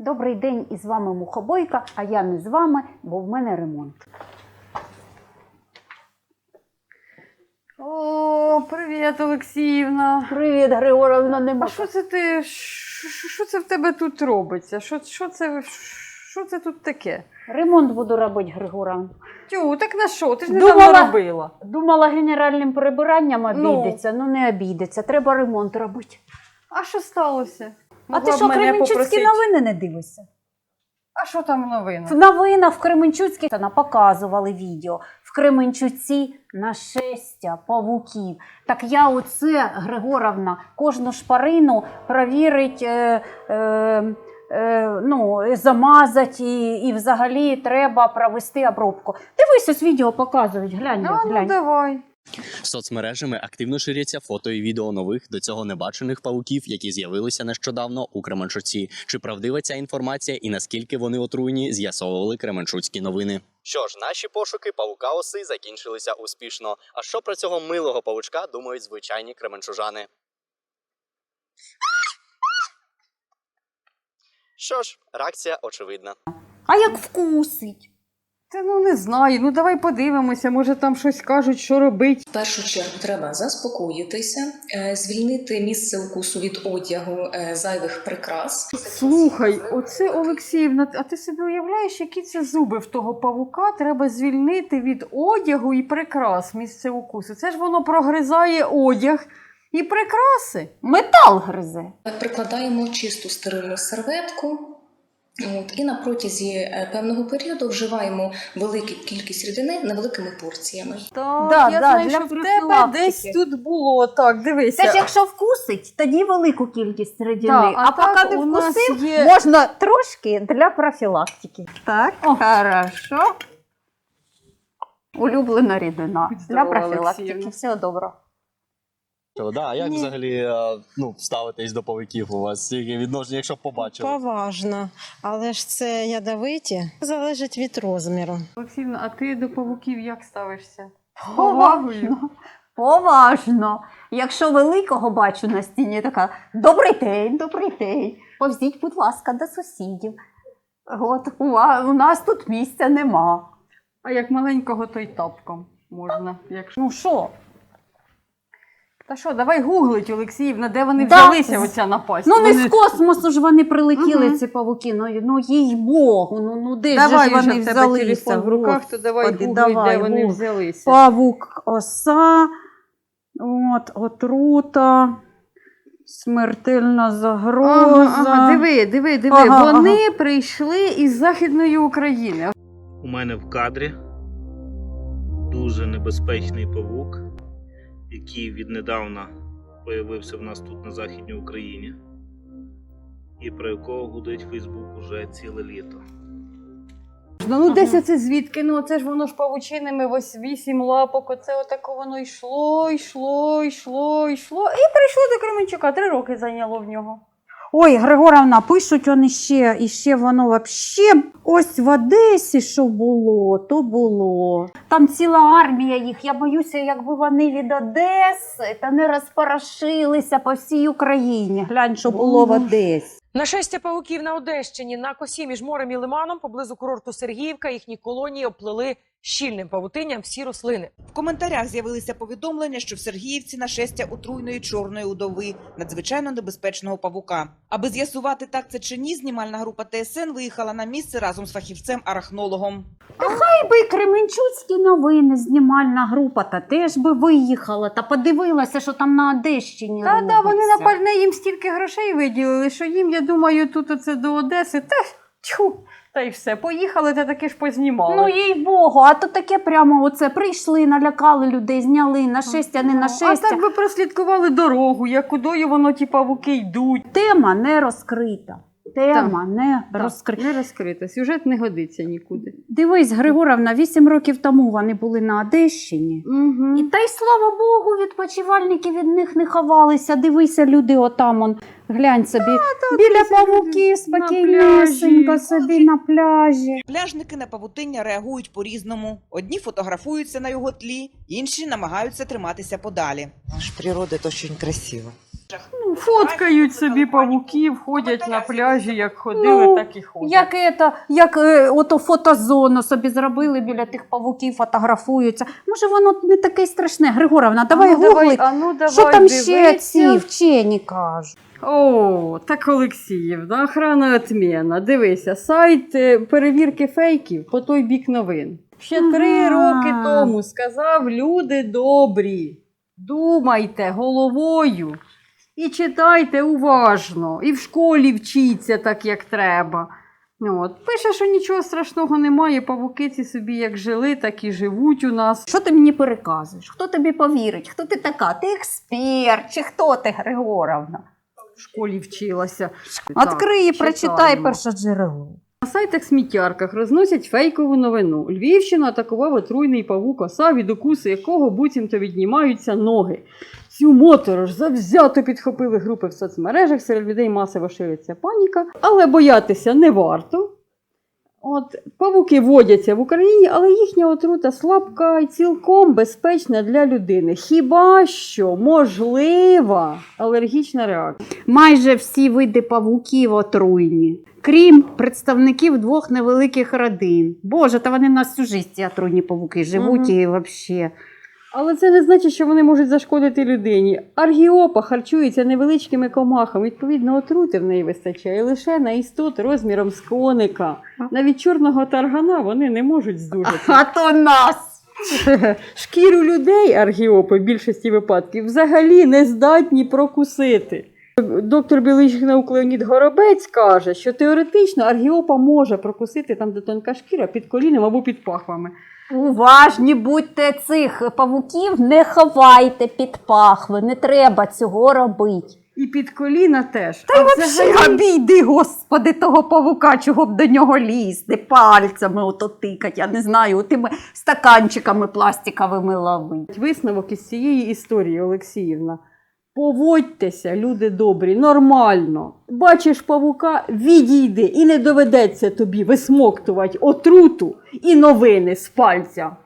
Добрий день, і з вами Мухобойка, а я не з вами, бо в мене ремонт. О, привіт, Олексіївна. Привіт, Григорівна, А нема. що це ти? Що, це в тебе тут робиться? Що, що, це, що це тут таке? Ремонт буду робити, Григорівна. Тю, так на що? Ти ж Думала- недавно робила. Думала, генеральним прибиранням Ну. обійдеться, ну, не обійдеться. Треба ремонт робити. А що сталося? А ти що, Кременчуцькі новини не дивишся? А що там новина? В новинах в Кременчуцькій вона показували відео. В Кременчуці нашестя павуків. Так я оце, Григоровна, кожну шпарину провірить, е, е, е, ну, замазати і, і взагалі треба провести обробку. Дивись, ось відео показують, глянь, А, ну глянь. давай. Соцмережами активно ширяться фото і відео нових до цього небачених павуків, які з'явилися нещодавно у Кременчуці. Чи правдива ця інформація і наскільки вони отруйні, з'ясовували Кременчуцькі новини. Що ж, наші пошуки павука оси закінчилися успішно. А що про цього милого павучка думають звичайні кременчужани? Що ж, реакція очевидна. А як вкусить? Та ну не знаю. Ну давай подивимося, може там щось кажуть, що робить. В першу чергу треба заспокоїтися, е, звільнити місце укусу від одягу е, зайвих прикрас. Слухай, оце Олексіївна, а ти собі уявляєш, які це зуби в того павука треба звільнити від одягу і прикрас місце укусу. Це ж воно прогризає одяг і прикраси. Метал гризе. Прикладаємо чисту стерильну серветку. От, і на протязі е, певного періоду вживаємо велику кількість рідини невеликими порціями. Так, Да, я да, знаю, для що в тебе десь тут було. Так, дивися. Це ж якщо вкусить, тоді велику кількість рідини. Да, а, так поки не вкусив, є- можна трошки для профілактики. Так, хорошо. Улюблена рідина Будь для профілактики. Олексіївна. Всього доброго. Да, а як Ні. взагалі е, ну, ставитесь до павуків у вас? Яке відношення, якщо б побачили? Поважно, але ж це ядовиті залежить від розміру. Олексіївна, а ти до павуків як ставишся? Поважно. Поважно. Якщо великого бачу на стіні, така добрий день, добрий день. Повзіть, будь ласка, до сусідів. От у, ва- у нас тут місця нема. А як маленького, то й тапком можна. Якщо... Ну що? Та що, давай гуглить, Олексіївна, де вони Да. взялися, оця напасть. Ну, не Вони- з космосу ж вони прилетіли, Мгм. ці павуки. Ну, ну їй Богу, ну, ну де Давай ж вони вже в тебе взялися? телефон в руках, то давай Господи, гуглить, давай, де вони гугл. взялися. Павук оса, от, отрута, смертельна загроза. Ага, ага, диви, диви, диви. Ага, вони прийшли із Західної України. У мене в кадрі дуже небезпечний павук, який віднедавна появився в нас тут на Західній Україні, і про якого гудить Фейсбук уже ціле літо. Ну, ну десь це звідки? Ну це ж воно ж павучинами ось вісім лапок. Оце отако воно йшло, йшло, йшло, йшло. І прийшло до Кременчука. Три роки зайняло в нього. Ой, Григоровна, пишуть вони ще, і ще воно вообще ось в Одесі, що було, то було. Там ціла армія їх. Я боюся, якби вони від Одеси та не розпорошилися по всій Україні. Глянь, що було в Одесі. Нашестя павуків на Одещині на косі між морем і лиманом поблизу курорту Сергіївка їхні колонії обплели щільним павутинням всі рослини. В коментарях з'явилися повідомлення, що в Сергіївці нашестя отруйної чорної удови, надзвичайно небезпечного павука. Аби з'ясувати, так це чи ні, знімальна група ТСН виїхала на місце разом з фахівцем-арахнологом. Хай би Кременчуцькі новини, знімальна група, та теж би виїхала та подивилася, що там на Одещині. Та да, вони на пальне їм стільки грошей виділили, що їм, я думаю, тут оце до Одеси. Та тьху, та й все. Поїхали та таки ж познімали. Ну їй Богу, а то таке прямо оце прийшли, налякали людей, зняли нашестя, не на нашестя. А так би прослідкували дорогу, як кудою воно ті павуки йдуть. Тема не розкрита. Тема не розкрита. Не розкрита. Сюжет не годиться нікуди. Дивись, Григоровна, вісім років тому вони були на Одещині. Угу. І та й слава Богу, відпочивальники від них не ховалися. Дивися, люди отам он. Глянь собі, біля павуків люди на пляжі. собі на пляжі. Пляжники на павутиння реагують по-різному. Одні фотографуються на його тлі, інші намагаються триматися подалі. Наш природа очень красиво. Ну, фоткають собі павуків, ходять на пляжі, як ходили, Ну, так і ходять. Як, это, як е, ото фотозону собі зробили біля тих павуків, фотографуються. Може, воно не таке й страшне. Григоровна, давай а ну, давай, гугли. а ну, давай Що там ще ці вчені кажуть? О, так Олексіївна, охрана отмена. Дивися, сайт е, перевірки фейків по той бік новин. Ще три Ага. роки тому сказав люди добрі. Думайте головою і читайте уважно, і в школі вчіться так, як треба. От. Пише, що нічого страшного немає, павуки ці собі як жили, так і живуть у нас. Що ти мені переказуєш? Хто тобі повірить? Хто ти така? Ти експерт чи хто ти, Григоровна? В школі вчилася. Відкрий і прочитай перше джерело. На сайтах сміттярках розносять фейкову новину. Львівщину атакував отруйний павук оса, від укусу якого буцімто віднімаються ноги. Цю моторож завзято підхопили групи в соцмережах, серед людей масово шириться паніка, але боятися не варто. От павуки водяться в Україні, але їхня отрута слабка і цілком безпечна для людини. Хіба що можлива алергічна реакція. Майже всі види павуків отруйні, крім представників двох невеликих родин. Боже, та вони на всю життя отруйні павуки живуть угу. і взагалі. Але це не значить, що вони можуть зашкодити людині. Аргіопа харчується невеличкими комахами, відповідно, отрути в неї вистачає лише на істот розміром з коника. Навіть чорного таргана вони не можуть здужати. А то нас! Шкіру людей аргіопи в більшості випадків взагалі не здатні прокусити. Доктор біологічних наук Леонід Горобець каже, що теоретично аргіопа може прокусити там, де тонка шкіра, під коліном або під пахвами. Уважні будьте цих павуків, не ховайте під пахви, не треба цього робити. І під коліна теж. Та й взагалі обійди, господи, того павука, чого б до нього лізти, пальцями ото тикать, я не знаю, тими стаканчиками пластиковими ловить. Висновок із цієї історії, Олексіївна. Поводьтеся, люди добрі, нормально. Бачиш павука, відійди і не доведеться тобі висмоктувати отруту і новини з пальця.